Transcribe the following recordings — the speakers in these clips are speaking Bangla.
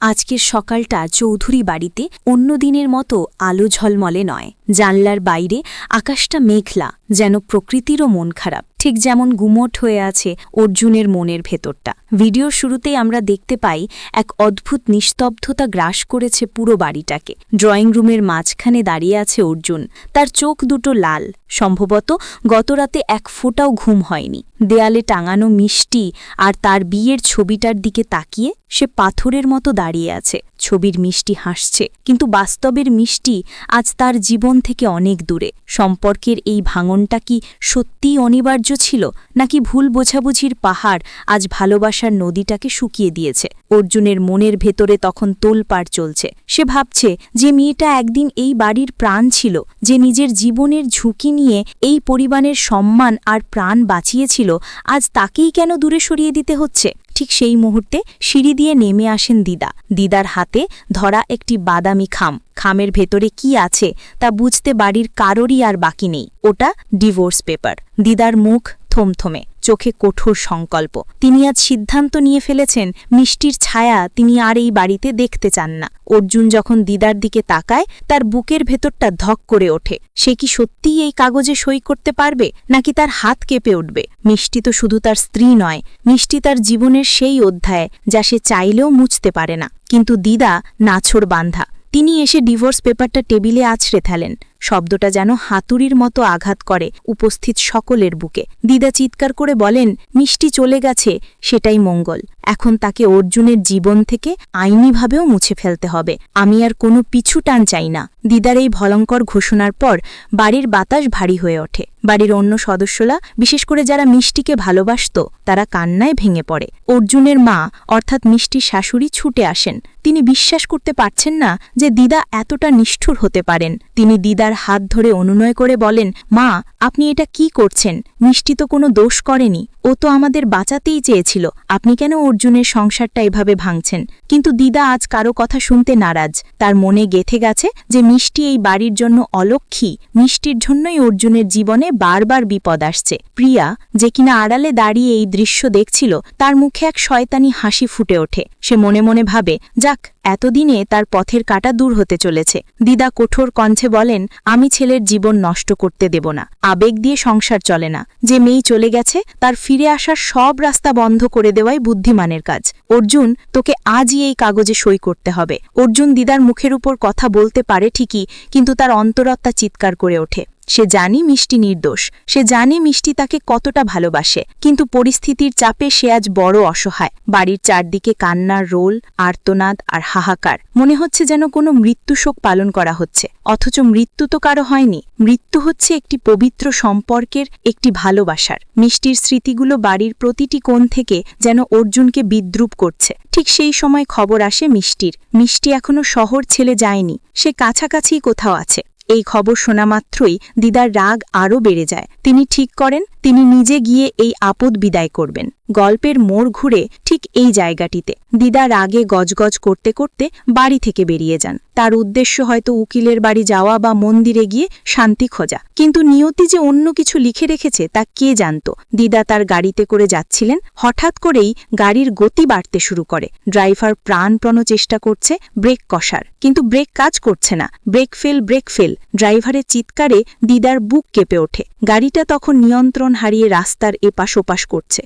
আজকের সকালটা চৌধুরী বাড়িতে অন্য দিনের মতো আলো ঝলমলে নয়। জানলার বাইরে আকাশটা মেঘলা। যেন প্রকৃতিরও মন খারাপ। ঠিক যেমন গুমট হয়ে আছে অর্জুনের মনের ভেতরটা। ভিডিওর শুরুতেই আমরা দেখতে পাই এক অদ্ভুত নিস্তব্ধতা গ্রাস করেছে পুরো বাড়িটাকে। ড্রয়িং রুমের মাঝখানে দাঁড়িয়ে আছে অর্জুন। তার চোখ দুটো লাল। সম্ভবত গতরাতে এক ফোঁটাও ঘুম হয়নি। দেয়ালে টাঙানো মিষ্টি আর তার বিয়ের ছবিটার দিকে তাকিয়ে সে পাথরের মতো দাঁড়িয়ে আছে। ছবির মিষ্টি হাসছে, কিন্তু বাস্তবের মিষ্টি আজ তার জীবন থেকে অনেক দূরে। সম্পর্কের এই ভাঙনটা কি সত্যিই অনিবার্য ছিল, নাকি ভুল বোঝাবুঝির পাহাড় আজ ভালোবাসার নদীটাকে শুকিয়ে দিয়েছে? অর্জুনের মনের ভেতরে তখন তোলপাড় চলছে। সে ভাবছে যে মেয়েটা একদিন এই বাড়ির প্রাণ ছিল, যে নিজের জীবনের ঝুঁকি নিয়ে এই পরিবারের সম্মান আর প্রাণ বাঁচিয়েছিল, আজ তাকেই কেন দূরে সরিয়ে দিতে হচ্ছে? ঠিক সেই মুহূর্তে সিঁড়ি দিয়ে নেমে আসেন দিদা। দিদার হাতে ধরা একটি বাদামি খাম। খামের ভেতরে কি আছে তা বুঝতে বাড়ির কারোরই আর বাকি নেই। ওটা ডিভোর্স পেপার। দিদার মুখ থমথমে। চোখে কঠোর সংকল্প। তিনি আজ সিদ্ধান্ত নিয়ে ফেলেছেন, মিষ্টির ছায়া তিনি আর এই বাড়িতে দেখতে চান না। অর্জুন যখন দিদার দিকে তাকায়, তার বুকের ভেতরটা ধক করে ওঠে। সে কি সত্যিই এই কাগজে সই করতে পারবে, নাকি তার হাত কেঁপে উঠবে? মিষ্টি তো শুধু তার স্ত্রী নয়, মিষ্টি তার জীবনের সেই অধ্যায়, যা সে চাইলেও মুছতে পারে না। কিন্তু দিদা নাছড় বান্ধা। তিনি এসে ডিভোর্স পেপারটা টেবিলে আছড়ে ফেলেন। শব্দটা যেন হাতুড়ির মতো আঘাত করে উপস্থিত সকলের বুকে। দিদা চিৎকার করে বলেন, মিষ্টি চলে গেছে, সেটাই মঙ্গল। এখন তাকে অর্জুনের জীবন থেকে আইনিভাবেও মুছে ফেলতে হবে। আমি আর কোনো পিছু টান চাই না। দিদার এই ভয়ঙ্কর ঘোষণার পর বাড়ির বাতাস ভারী হয়ে ওঠে। বাড়ির অন্য সদস্যরা, বিশেষ করে যারা মিষ্টিকে ভালোবাসত, তারা কান্নায় ভেঙে পড়ে। অর্জুনের মা, অর্থাৎ মিষ্টির শাশুড়ি, ছুটে আসেন। তিনি বিশ্বাস করতে পারছেন না যে দিদা এতটা নিষ্ঠুর হতে পারেন। তিনি দিদার হাত ধরে অনুনয় করে বলেন, মা, আপনি এটা কি করছেন? মিষ্টি তো কোনো দোষ করেনি। ও তো আমাদের বাঁচাতেই চেয়েছিল। আপনি কেন অর্জুনের সংসারটা এভাবে ভাঙছেন? কিন্তু দিদা আজ কারও কথা শুনতে নারাজ। তার মনে গেথে গেছে যে মিষ্টি এই বাড়ির জন্য অলক্ষী। মিষ্টির জন্যই অর্জুনের জীবনে বারবার বিপদ আসছে। প্রিয়া, যে কিনা আড়ালে দাঁড়িয়ে এই দৃশ্য দেখছিল, তার মুখে এক শয়তানি হাসি ফুটে ওঠে। সে মনে মনে ভাবে, যাক, এতদিনে তার পথের কাটা দূর হতে চলেছে। দিদা কঠোর কণ্ঠে বলেন, আমি ছেলের জীবন নষ্ট করতে দেব না। আবেগ দিয়ে সংসার চলে না। যে মেয়ে চলে গেছে, তার ফিরে আসার সব রাস্তা বন্ধ করে দেওয়াই বুদ্ধিমানের কাজ। অর্জুন, তোকে আজই এই কাগজে সই করতে হবে। অর্জুন দিদার মুখের উপর কথা বলতে পারে ঠিকই, কিন্তু তার অন্তরত্তা চিৎকার করে ওঠে। সে জানি মিষ্টি নির্দোষ, সে জানে মিষ্টি তাকে কতটা ভালোবাসে, কিন্তু পরিস্থিতির চাপে সে আজ বড় অসহায়। বাড়ির চারদিকে কান্নার রোল, আর্তনাদ আর হাহাকার। মনে হচ্ছে যেন কোনো মৃত্যুশোক পালন করা হচ্ছে। অথচ মৃত্যু তো কারও হয়নি। মৃত্যু হচ্ছে একটি পবিত্র সম্পর্কের একটি ভালোবাসার। মিষ্টির স্মৃতিগুলো বাড়ির প্রতিটি কোণ থেকে যেন অর্জুনকে বিদ্রুপ করছে। ঠিক সেই সময় খবর আসে মিষ্টির। মিষ্টি এখনও শহর ছেলে যায়নি। সে কাছাকাছি কোথাও আছে। এই খবর শোনা মাত্রই দিদার রাগ আরও বেড়ে যায়। তিনি ঠিক করেন, তিনি নিজে গিয়ে এই আপদ বিদায় করবেন। গল্পের মোড় ঘুরে ঠিক এই জায়গাটিতে। দিদা রাগে গজগজ করতে করতে বাড়ি থেকে বেরিয়ে যান। তার উদ্দেশ্য হয়তো উকিলের বাড়ি যাওয়া বা মন্দিরে গিয়ে শান্তি খোঁজা। কিন্তু নিয়তি যে অন্য কিছু লিখে রেখেছে তা কে জানত? দিদা তার গাড়িতে করে যাচ্ছিলেন। হঠাৎ করেই গাড়ির গতি বাড়তে শুরু করে। ড্রাইভার প্রাণপ্রণ চেষ্টা করছে, ব্রেক কষার। কিন্তু ব্রেক কাজ করছে না। Brake fail brake fail. ড্রাইভারের চিৎকারে দিদার বুক কেঁপে ওঠে। গাড়িটা তখন নিয়ন্ত্রণ হারিয়ে রাস্তার এপাশ ওপাশ করছে।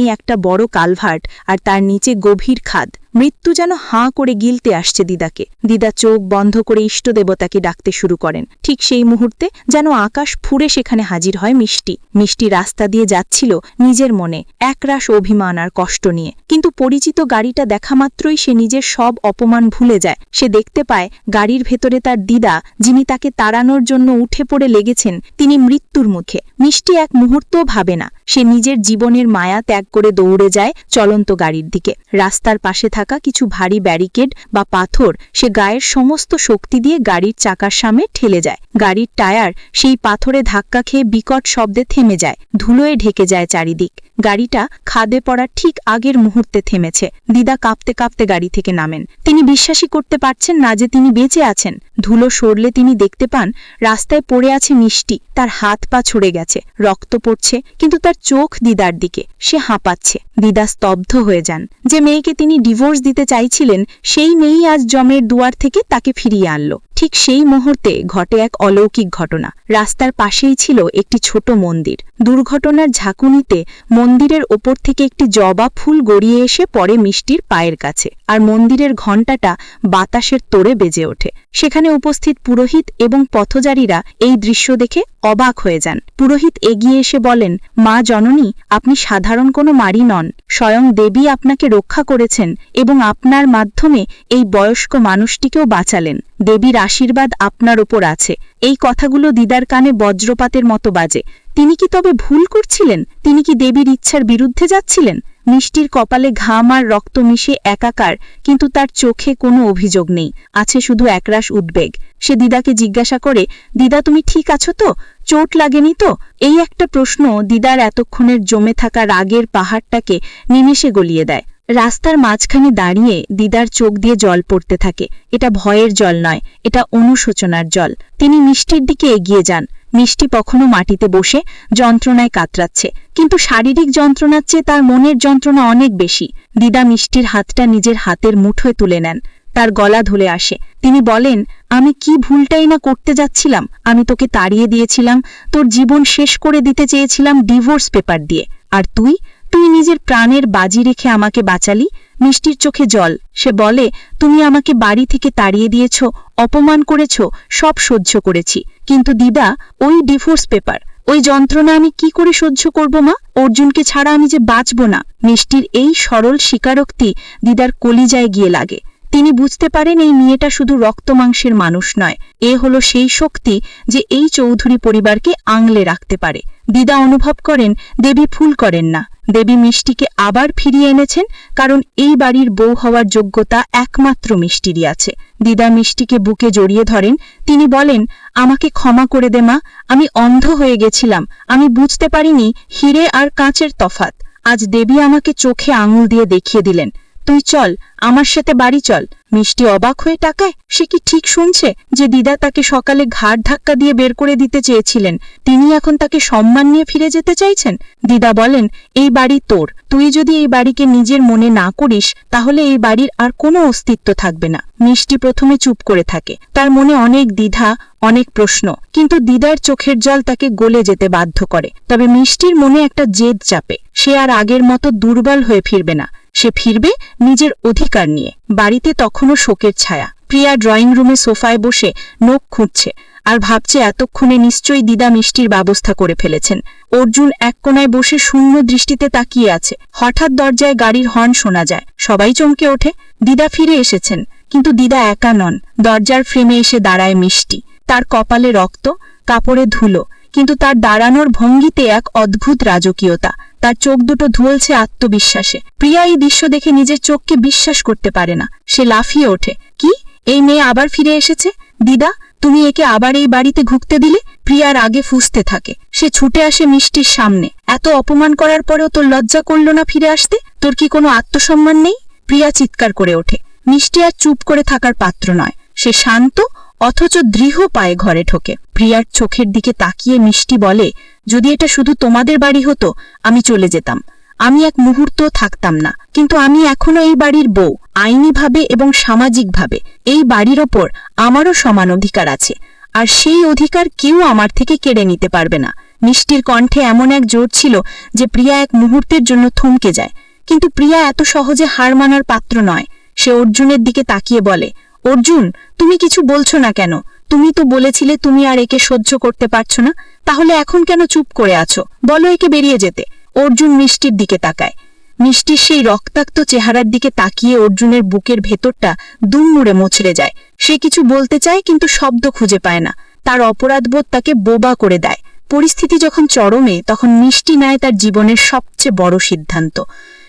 সামনেই একটা বড় কালভার্ট আর তার নিচে গভীর খাদ। মৃত্যু যেন হাঁ করে গিলতে আসছে দিদাকে। দিদা চোখ বন্ধ করে ইষ্টদেবতাকে ডাকতে শুরু করেন। ঠিক সেই মুহূর্তে যেন আকাশ ফুরে সেখানে হাজির হয় মিষ্টি। মিষ্টি রাস্তা দিয়ে যাচ্ছিল নিজের মনে, একরাশ অভিমান আর কষ্ট নিয়ে। কিন্তু পরিচিত গাড়িটা দেখা মাত্রই সে নিজের সব অপমান ভুলে যায়। সে দেখতে পায় গাড়ির ভেতরে তার দিদা, যিনি তাকে তাড়ানোর জন্য উঠে পড়ে লেগেছেন, তিনি মৃত্যুর মুখে। মিষ্টি এক মুহূর্তও ভাবে না। সে নিজের জীবনের মায়া ত্যাগ করে দৌড়ে যায় চলন্ত গাড়ির দিকে। রাস্তার পাশে থাকা কিছু ভারী ব্যারিকেড বা পাথর সে গায়ের সমস্ত শক্তি দিয়ে গাড়ির চাকার সামনে ঠেলে যায়। গাড়ির টায়ার সেই পাথরে ধাক্কা খেয়ে বিকট শব্দে থেমে যায়, ধুলোয় ঢেকে যায় চারিদিক। গাড়িটা খাদে পড়ার ঠিক আগের মুহূর্তে থেমেছে। দিদা কাঁপতে কাঁপতে গাড়ি থেকে নামেন। তিনি বিশ্বাসই করতে পারছেন না যে তিনি বেঁচে আছেন। ধুলো সরলে তিনি দেখতে পান, রাস্তায় পড়ে আছে মিষ্টি। তার হাত পা ছড়ে গেছে। রক্ত পড়ছে, কিন্তু তার চোখ দিদার দিকে। সে হাঁপাচ্ছে। দিদা স্তব্ধ হয়ে যান। যে মেয়েকে তিনি ডিভোর্স ডিভোর্স দিতে চাইছিলেন, সেই মেয়েই আজ জমের দুয়ার থেকে তাকে ফিরিয়ে আনল। ঠিক সেই মুহূর্তে ঘটে এক অলৌকিক ঘটনা। রাস্তার পাশেই ছিল একটি ছোট মন্দির। দুর্ঘটনার ঝাঁকুনিতে মন্দিরের ওপর থেকে একটি জবা ফুল গড়িয়ে এসে পড়ে মিষ্টির পায়ের কাছে, আর মন্দিরের ঘণ্টাটা বাতাসের তোড়ে বেজে ওঠে। সেখানে উপস্থিত পুরোহিত এবং পথচারীরা এই দৃশ্য দেখে অবাক হয়ে যান। পুরোহিত এগিয়ে এসে বলেন, মা জননী, আপনি সাধারণ কোনো মারি নন। স্বয়ং দেবী আপনাকে রক্ষা করেছেন এবং আপনার মাধ্যমে এই বয়স্ক মানুষটিকেও বাঁচালেন। দেবীর আশীর্বাদ আপনার ওপর আছে। এই কথাগুলো দিদার কানে বজ্রপাতের মতো বাজে। তিনি কি তবে ভুল করছিলেন? তিনি কি দেবীর ইচ্ছার বিরুদ্ধে যাচ্ছিলেন? মিষ্টির কপালে ঘাম আর রক্ত মিশে একাকার, কিন্তু তার চোখে কোনো অভিযোগ নেই। আছে শুধু একরাশ উদ্বেগ। সে দিদাকে জিজ্ঞাসা করে, দিদা, তুমি ঠিক আছো তো? চোট লাগেনি তো? এই একটা প্রশ্ন দিদার এতক্ষণের জমে থাকা রাগের পাহাড়টাকে নিমেষে গলিয়ে দেয়। রাস্তার মাঝখানে দাঁড়িয়ে দিদার চোখ দিয়ে জল পড়তে থাকে। এটা ভয়ের জল নয়, এটা অনুশোচনার জল। তিনি মিষ্টির দিকে এগিয়ে যান। মিষ্টি কখনো মাটিতে বসে যন্ত্রণায় কাতরাচ্ছে, কিন্তু শারীরিক যন্ত্রণার চেয়ে তার মনের যন্ত্রণা অনেক বেশি। দিদা মিষ্টির হাতটা নিজের হাতের মুঠোয় তুলে নেন। তার গলা ধুলে আসে। তিনি বলেন, আমি কি ভুলটাই না করতে যাচ্ছিলাম? আমি তোকে তাড়িয়ে দিয়েছিলাম, তোর জীবন শেষ করে দিতে চেয়েছিলাম ডিভোর্স পেপার দিয়ে। আর তুই? তুই নিজের প্রাণের বাজি রেখে আমাকে বাঁচালি? মিষ্টির চোখে জল। সে বলে, তুমি আমাকে বাড়ি থেকে তাড়িয়ে দিয়েছ, অপমান করেছ, সব সহ্য করেছি। কিন্তু দিদা, ওই ডিভোর্স পেপার, ওই যন্ত্রণা আমি কি করে সহ্য করব মা? অর্জুনকে ছাড়া আমি যে বাঁচব না। মিষ্টির এই সরল স্বীকারোক্তি দিদার কলিজায় গিয়ে লাগে। তিনি বুঝতে পারেন এই মেয়েটা শুধু রক্তমাংসের মানুষ নয়, এ হলো সেই শক্তি যে এই চৌধুরী পরিবারকে আংলে রাখতে পারে। দিদা অনুভব করেন, দেবী ফুল করেন না। দেবী মিষ্টিকে আবার ফিরিয়ে এনেছেন, কারণ এই বাড়ির বউ হওয়ার যোগ্যতা একমাত্র মিষ্টিরই আছে। দিদা মিষ্টিকে বুকে জড়িয়ে ধরেন, তিনি বলেন, আমাকে ক্ষমা করে দে মা, আমি অন্ধ হয়ে গেছিলাম, আমি বুঝতে পারিনি হিরে আর কাঁচের তফাত। আজ দেবী আমাকে চোখে আঙুল দিয়ে দেখিয়ে দিলেন। তুই চল, আমার সাথে বাড়ি চল। মিষ্টি অবাক হয়ে টাকায় সে কি ঠিক শুনছে যে দিদা তাকে সকালে ঘাট ধাক্কা দিয়ে বের করে দিতে চেয়েছিলেন? তিনি এখন তাকে সম্মান নিয়ে ফিরে যেতে চাইছেন? দিদা বলেন, এই বাড়ি তোর। তুই যদি এই বাড়িকে নিজের মনে না করিস, তাহলে এই বাড়ির আর কোনো অস্তিত্ব থাকবে না। মিষ্টি প্রথমে চুপ করে থাকে। তার মনে অনেক দ্বিধা, অনেক প্রশ্ন। কিন্তু দিদার চোখের জল তাকে গলে যেতে বাধ্য করে। তবে মিষ্টির মনে একটা জেদ চাপে। সে আর আগের মতো দুর্বল হয়ে ফিরবে না। সে ফিরবে নিজের অধিকার নিয়ে। বাড়িতে তখনও শোকের ছায়া। প্রিয়া ড্রয়িং রুমে সোফায় বসে নখ খুঁজছে আর ভাবছে এতক্ষণে নিশ্চয়ই দিদা মিষ্টির ব্যবস্থা করে ফেলেছেন। অর্জুন এক কোনায় বসে শূন্য দৃষ্টিতে তাকিয়ে আছে। হঠাৎ দরজায় গাড়ির হর্ন শোনা যায়। সবাই চমকে ওঠে। দিদা ফিরে এসেছেন, কিন্তু দিদা একা নন। দরজার ফ্রেমে এসে দাঁড়ায় মিষ্টি। তার কপালে রক্ত, কাপড়ে ধুলো, কিন্তু তার দাঁড়ানোর ভঙ্গিতে এক অদ্ভুত রাজকীয়তা। তার চোখ দুটো ধুলছে আত্মবিশ্বাসে। প্রিয়া এই দৃশ্য দেখে নিজের চোখকে বিশ্বাস করতে পারে না। সে লাফিয়ে ওঠে। কি? এই মেয়ে আবার ফিরে এসেছে? দিদা, তুমি একে আবার এই বাড়িতে ঘুরতে দিলে? প্রিয়ার আগে ফুসতে থাকে। সে ছুটে আসে মিষ্টির সামনে। এত অপমান করার পরেও তোর লজ্জা করল না ফিরে আসতে? তোর কি কোনো আত্মসম্মান নেই? প্রিয়া চিৎকার করে ওঠে। মিষ্টি আর চুপ করে থাকার পাত্র নয়। সে শান্ত অথচ দৃঢ় পায়ে ঘরে ঢোকে প্রিয়ার চোখের দিকে তাকিয়ে মিষ্টি বলে, যদি এটা শুধু তোমাদের বাড়ি হতো, আমি চলে যেতাম। আমি এক মুহূর্ত থাকতাম না। কিন্তু আমি এখনও এই বাড়ির বউ, আইনিভাবে এবং সামাজিকভাবে। এই বাড়ির ওপর আমারও সমান অধিকার আছে। আর সেই অধিকার কেউ আমার থেকে কেড়ে নিতে পারবে না। মিষ্টির কণ্ঠে এমন এক জোর ছিল যে প্রিয়া এক মুহূর্তের জন্য থমকে যায়। কিন্তু প্রিয়া এত সহজে হার মানার পাত্র নয়। সে অর্জুনের দিকে তাকিয়ে বলে অর্জুন, তুমি কিছু বলছো না কেন? তুমি তো বলেছিলে তুমি আর একে সহ্য করতে পারছ না। তাহলে এখন কেন চুপ করে আছো? বলো একে বেরিয়ে যেতে। অর্জুন মিষ্টির দিকে তাকায়। মিষ্টির সেই রক্তাক্ত চেহারার দিকে তাকিয়ে অর্জুনের বুকের ভেতরটা দুমড়ে মোছড়ে যায়। সে কিছু বলতে চায় কিন্তু শব্দ খুঁজে পায় না। তার অপরাধবোধ তাকে বোবা করে দেয়। পরিস্থিতি যখন চরমে, তখন মিষ্টি নেয় তার জীবনের সবচেয়ে বড় সিদ্ধান্ত।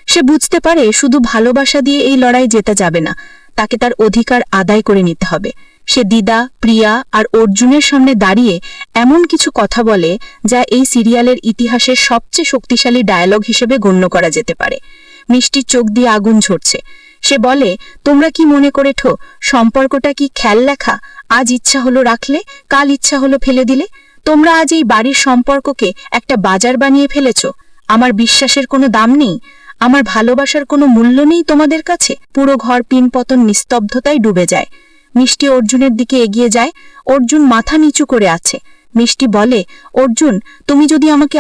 সে বুঝতে পারে শুধু ভালোবাসা দিয়ে এই লড়াই জেতা যাবে না। তাকে তার অধিকার আদায় করে নিতে হবে। সে দিদা, প্রিয়া আর অর্জুনের সামনে দাঁড়িয়ে এমন কিছু কথা বলে যা এই সিরিয়ালের ইতিহাসের সবচেয়ে শক্তিশালী ডায়ালগ হিসেবে গণ্য করা যেতে পারে। মিষ্টির চোখ দিয়ে আগুন ঝরছে। সে বলে, তোমরা কি মনে করেঠো সম্পর্কটা কি খেয়াল লেখা? আজ ইচ্ছা হলো রাখলে, কাল ইচ্ছা হলো ফেলে দিলে? তোমরা আজ এই বাড়ির সম্পর্ককে একটা বাজার বানিয়ে ফেলেছ। আমার বিশ্বাসের কোনো দাম নেই। আমার ভালোবাসার কোনো মূল্য নেই তোমাদের কাছে? পুরো ঘর পিনপতন নিস্তব্ধতায় ডুবে যায়। মিষ্টি অর্জুনের দিকে এগিয়ে যায়। অর্জুন মাথা নিচু করে আছে। মিষ্টি বলে, অর্জুন, তুমি যদি আমাকে